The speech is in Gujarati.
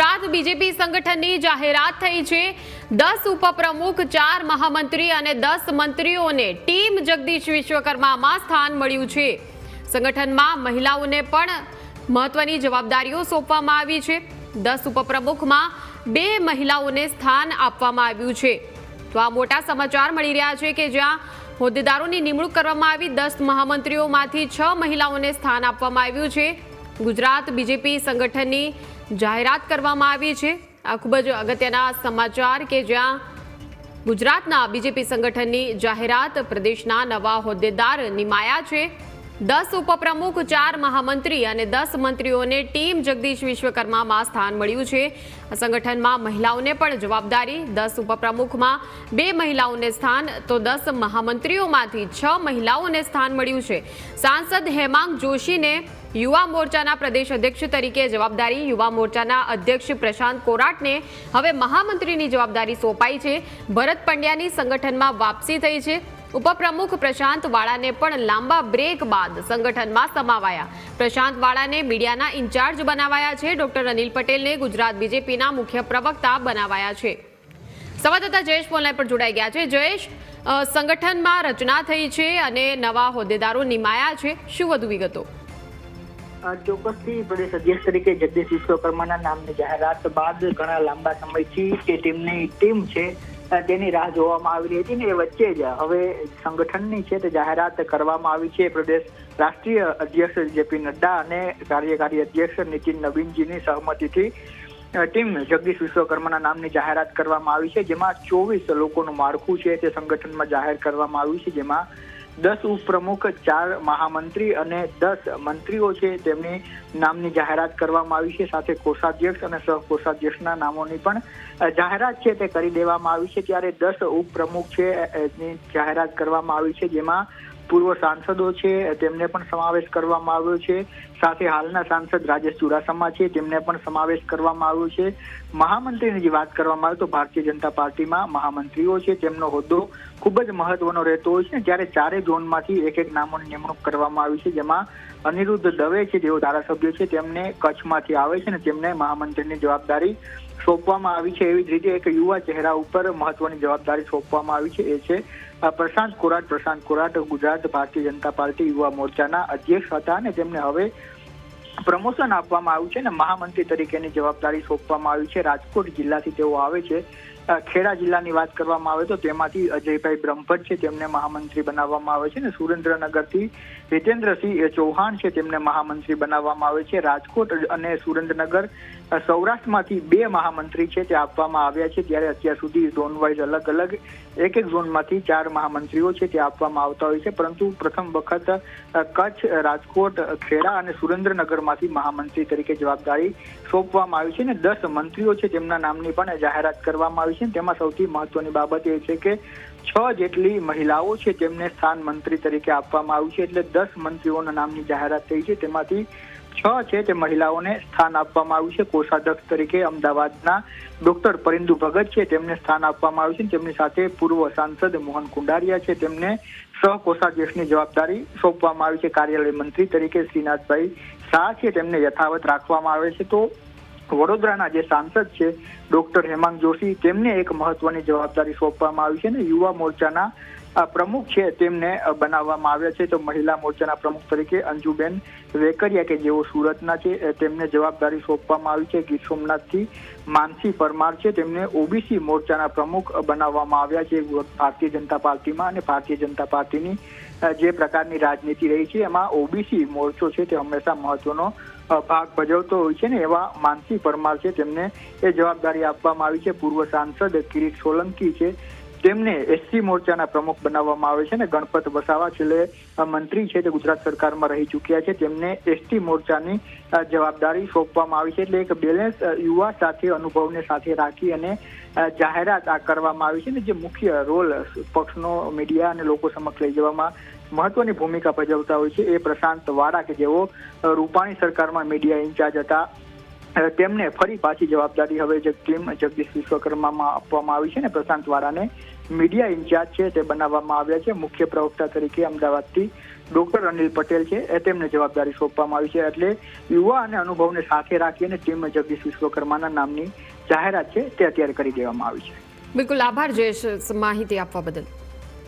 ગુજરાત બીજેપી સંગઠનની જાહેરાત થઈ છે. દસ ઉપપ્રમુખ, ચાર મહામંત્રી અને દસ મંત્રીઓને ટીમ જગદીશ વિશ્વકર્મામાં સ્થાન મળ્યું છે. સંગઠનમાં મહિલાઓને પણ મહત્વની જવાબદારીઓ સોંપવામાં આવી છે. દસ ઉપપ્રમુખમાં બે મહિલાઓને સ્થાન આપવામાં આવ્યું છે. તો આ મોટા સમાચાર મળી રહ્યા છે કે જ્યાં હોદ્દેદારોની નિમણૂક કરવામાં આવી, દસ મહામંત્રીઓમાંથી છ મહિલાઓને સ્થાન આપવામાં આવ્યું છે. ગુજરાત બીજેપી સંગઠનની જાહેરાત કરવામાં આવી છે. આ ખૂબ જ અગત્યના સમાચાર કે જ્યાં ગુજરાતના બીજેપી સંગઠનની જાહેરાત પ્રદેશના નવા હોદ્દેદાર નિમાયા છે. દસ ઉપપ્રમુખ, ચાર મહામંત્રી અને દસ મંત્રીઓને ટીમ જગદીશ વિશ્વકર્મામાં સ્થાન મળ્યું છે. આ સંગઠનમાં મહિલાઓને પણ જવાબદારી, દસ ઉપપ્રમુખમાં બે મહિલાઓને સ્થાન, તો દસ મહામંત્રીઓમાંથી છ મહિલાઓને સ્થાન મળ્યું છે. સાંસદ હેમાંગ જોશીને યુવા મોરચાના પ્રદેશ અધ્યક્ષ તરીકે જવાબદારી યુવા મોરચાના અધ્યક્ષ પ્રશાંત કોરાટને હવે મહામંત્રીની જવાબદારી સોંપાઈ છે. ભરત પંડ્યાની સંગઠનમાં વાપસી થઈ છે. ઉપપ્રમુખ પ્રશાંત વાળાને પણ લાંબા બ્રેક બાદ સંગઠનમાં સમાવાયા. પ્રશાંત વાળાને મીડિયાના ઇન્ચાર્જ બનાવાયા છે. ડોક્ટર અનિલ પટેલને ગુજરાત બીજેપીના મુખ્ય પ્રવક્તા બનાવાયા છે. સંવાદદાતા જયેશ પોલનાય પર જોડાઈ ગયા છે. જયેશ સંગઠનમાં રચના થઈ છે અને નવા હોદ્દેદારો નિમાયા છે. શું વધુ વિગતો? ચોક્કસથી પ્રદેશ અધ્યક્ષ તરીકે જગદીશ વિશ્વકર્માના નામની જાહેરાત બાદ ઘણા લાંબા સમયથી જે ટીમની ટીમ છે તેની રાહ જોવામાં આવી રહી હતી ને એ વચ્ચે જ હવે સંગઠનની છે તે જાહેરાત કરવામાં આવી છે. પ્રદેશ રાષ્ટ્રીય અધ્યક્ષ જેપી નડ્ડા અને કાર્યકારી અધ્યક્ષ નીતિન નવીનજીની સહમતિથી ટીમ જગદીશ વિશ્વકર્માના નામની જાહેરાત કરવામાં આવી છે, જેમાં ચોવીસ લોકોનું માળખું છે તે સંગઠનમાં જાહેર કરવામાં આવ્યું છે, જેમાં દસ ઉપપ્રમુખ, ચાર મહામંત્રી અને દસ મંત્રીઓ છે તેમની નામની જાહેરાત કરવામાં આવી છે. સાથે કોષાધ્યક્ષ અને સહકોષાધ્યક્ષના નામોની પણ જાહેરાત છે તે કરી દેવામાં આવી છે. ત્યારે દસ ઉપપ્રમુખ છે એની જાહેરાત કરવામાં આવી છે. જેમાં પૂર્વ સાંસદો છે, તેમને પણ સમાવેશ કરવામાં આવ્યો છે. સાથે હાલના સાંસદ રાજેશ ચુડાસમા છે. તેમને પણ સમાવેશ કરવામાં આવ્યો છે. મહામંત્રીની જે વાત કરવામાં આવે તો ભારતીય જનતા પાર્ટીમાં મહામંત્રીઓ છે. તેમનો હોદ્દો ખૂબ જ મહત્વનો રહેતો હોય છે. જ્યારે ચારે ઝોનમાંથી એક એક નામોની નિમણૂક કરવામાં આવી છે. જેમાં અનિરુદ્ધ દવે છે, જેઓ ધારાસભ્ય છે. તેમને કચ્છમાંથી આવે છે ને તેમને મહામંત્રીની જવાબદારી સોંપવામાં આવી છે. એવી જ રીતે એક યુવા ચહેરા ઉપર મહત્વની જવાબદારી સોંપવામાં આવી છે. એ છે પ્રશાંત કોરાટ. પ્રશાંત કોરાટ ગુજરાત ભારતીય જનતા પાર્ટી યુવા મોરચાના અધ્યક્ષ હતા અને તેમને હવે પ્રમોશન આપવામાં આવ્યું છે ને મહામંત્રી તરીકેની જવાબદારી સોંપવામાં આવી છે. રાજકોટ જિલ્લાથી તેઓ આવે છે. ખેડા જિલ્લાની વાત કરવામાં આવે તો તેમાંથી અજયભાઈ બ્રહ્મભટ્ટ છે, તેમને મહામંત્રી બનાવવામાં આવે છે ને સુરેન્દ્રનગરથી હિતેન્દ્રસિંહ ચૌહાણ છે, તેમને મહામંત્રી બનાવવામાં આવે છે. રાજકોટ અને સુરેન્દ્રનગર સૌરાષ્ટ્રમાંથી બે મહામંત્રી છે તે આપવામાં આવ્યા છે. ત્યારે અત્યાર સુધી ઝોન વાઇઝ અલગ અલગ એક એક ઝોનમાંથી ચાર મહામંત્રીઓ છે તે આપવામાં આવતા હોય છે. પરંતુ પ્રથમ વખત કચ્છ, રાજકોટ, ખેડા અને સુરેન્દ્રનગરમાંથી મહામંત્રી તરીકે જવાબદારી સોંપવામાં આવી છે અને દસ મંત્રીઓ છે તેમના નામની પણ જાહેરાત કરવામાં આવી છે. તેમાં સૌથી મહત્વની બાબત એ છે કે છ જેટલી મહિલાઓ છે તેમને સ્થાન મંત્રી તરીકે આપવામાં આવ્યું છે, એટલે દસ મંત્રીઓના નામની જાહેરાત થઈ છે. તેમાંથી છ છે તે મહિલાઓને સ્થાન આપવામાં આવ્યું છે. કોષાધ્યક્ષ તરીકે અમદાવાદના ડોક્ટર પરિંદુ ભગત છે. તેમને સ્થાન આપવામાં આવ્યું છે. તેમની સાથે પૂર્વ સાંસદ મોહન કુંડારિયા છે. તેમને સહકોષાધ્યક્ષની જવાબદારી સોંપવામાં આવી છે. કાર્યાલય મંત્રી તરીકે શ્રીનાથભાઈ શાહ છે. તેમને યથાવત રાખવામાં આવે છે. તો વડોદરાના જે સાંસદ છે, ડોક્ટર હેમાંગ જોશી, તેમને એક મહત્વની જવાબદારી સોંપવામાં આવી છે ને યુવા મોરચાના પ્રમુખ છે તેમને બનાવવામાં આવ્યા છે. તો મહિલા મોરચાના પ્રમુખ તરીકે અંજુબેન વેકરિયા કે જેઓ સુરતના છે તેમને જવાબદારી સોંપવામાં આવી છે. ગીર સોમનાથથી માનસી પરમાર છે, તેમને ઓબીસી મોરચાના પ્રમુખ બનાવવામાં આવ્યા છે. ભારતીય જનતા પાર્ટીમાં અને ભારતીય જનતા પાર્ટીની જે પ્રકારની રાજનીતિ રહી છે, એમાં ઓબીસી મોરચો છે તે હંમેશા મહત્વનો ભાગ ભજવતો હોય છે ને, એવા માનસી પરમાર છે. તેમને એ જવાબદારી આપવામાં આવી છે. પૂર્વ સાંસદ કિરીટ સોલંકી છે. તેમને એસસી મોરચાના પ્રમુખ બનાવવામાં આવે છે ને, ગણપત વસાવા છેલ્લે મંત્રી છે તે ગુજરાત સરકારમાં રહી ચૂક્યા છે. તેમને એસટી મોરચાની જવાબદારી સોંપવામાં આવી છે. એટલે એક બેલેન્સ યુવા સાથે, અનુભવને સાથે રાખી અને જાહેરાત આ કરવામાં આવી છે ને, જે મુખ્ય રોલ પક્ષનો, મીડિયા અને લોકો સમક્ષ લઈ જવામાં મહત્વની ભૂમિકા ભજવતા હોય છે એ પ્રશાંત વાળા કે જેઓ રૂપાણી સરકારમાં મીડિયા ઇન્ચાર્જ હતા. તેમને ફરી પાછી જવાબદારી હવે ટીમ જગદીશ વિશ્વકર્મામાં આપવામાં આવી છે ને પ્રશાંત વાળાને મીડિયા ઇન્ચાર્જ છે તે બનાવવામાં આવ્યા છે. મુખ્ય પ્રવક્તા તરીકે અમદાવાદથી ડોક્ટર અનિલ પટેલ છે. એ તેમને જવાબદારી સોંપવામાં આવી છે. એટલે યુવા અને અનુભવને સાથે રાખીને ટીમ જગદીશ વિશ્વકર્માના નામની જાહેરાત છે તે અત્યારે કરી દેવામાં આવી છે. બિલકુલ આભાર જયેશ માહિતી આપવા બદલ.